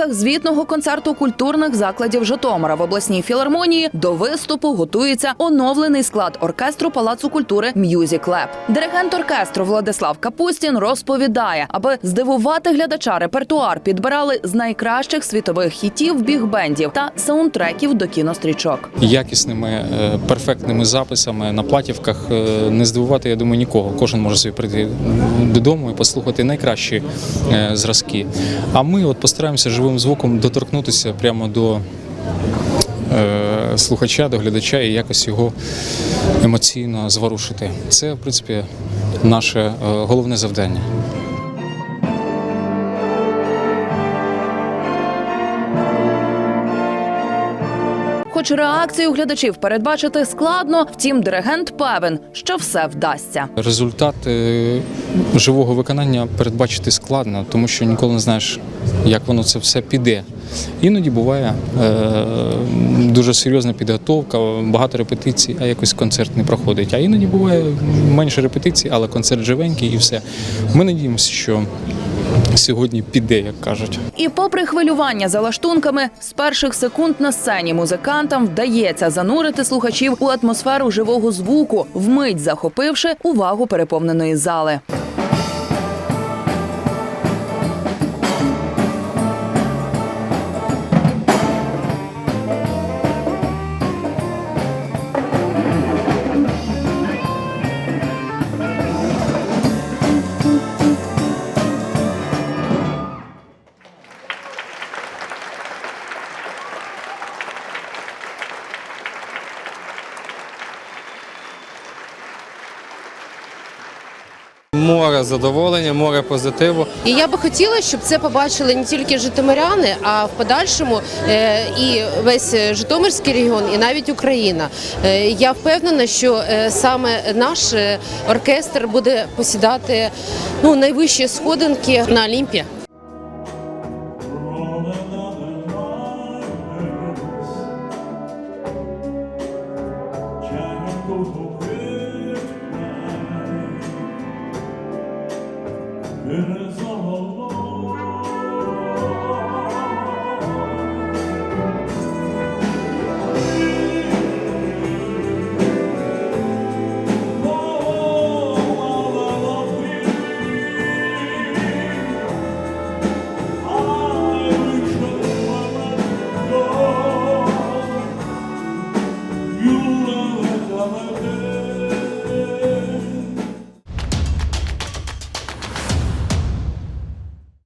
рамках звітного концерту культурних закладів Житомира в обласній філармонії до виступу готується оновлений склад оркестру Палацу культури М'юзік Леп. Диригент оркестру Владислав Капустін розповідає, аби здивувати глядача, репертуар підбирали з найкращих світових хітів бігбендів та саундтреків до кінострічок. якісними, е, перфектними записами на платівках е, не здивувати, я думаю, нікого. Кожен може собі прийти додому і послухати найкращі е, зразки. А ми от постараємося живим звуком доторкнутися прямо до е, слухача, до глядача і якось його емоційно зворушити. Це, в принципі, наше е, головне завдання. Хоч реакцію глядачів передбачити складно, втім, диригент певен, що все вдасться. Результат е, живого виконання передбачити складно, тому що ніколи не знаєш, як воно це все піде. Іноді буває е, дуже серйозна підготовка, багато репетицій, а якось концерт не проходить. А іноді буває менше репетицій, але концерт живенький і все. Ми надіємося, що сьогодні піде, як кажуть. І попри хвилювання за лаштунками, з перших секунд на сцені музикантам вдається занурити слухачів у атмосферу живого звуку, вмить захопивши увагу переповненої зали. Море задоволення, море позитиву. І я би хотіла, щоб це побачили не тільки житомиряни, а в подальшому е, і весь Житомирський регіон, і навіть Україна. Е, Я впевнена, що е, саме наш е, оркестр буде посідати ну найвищі сходинки на Олімпі.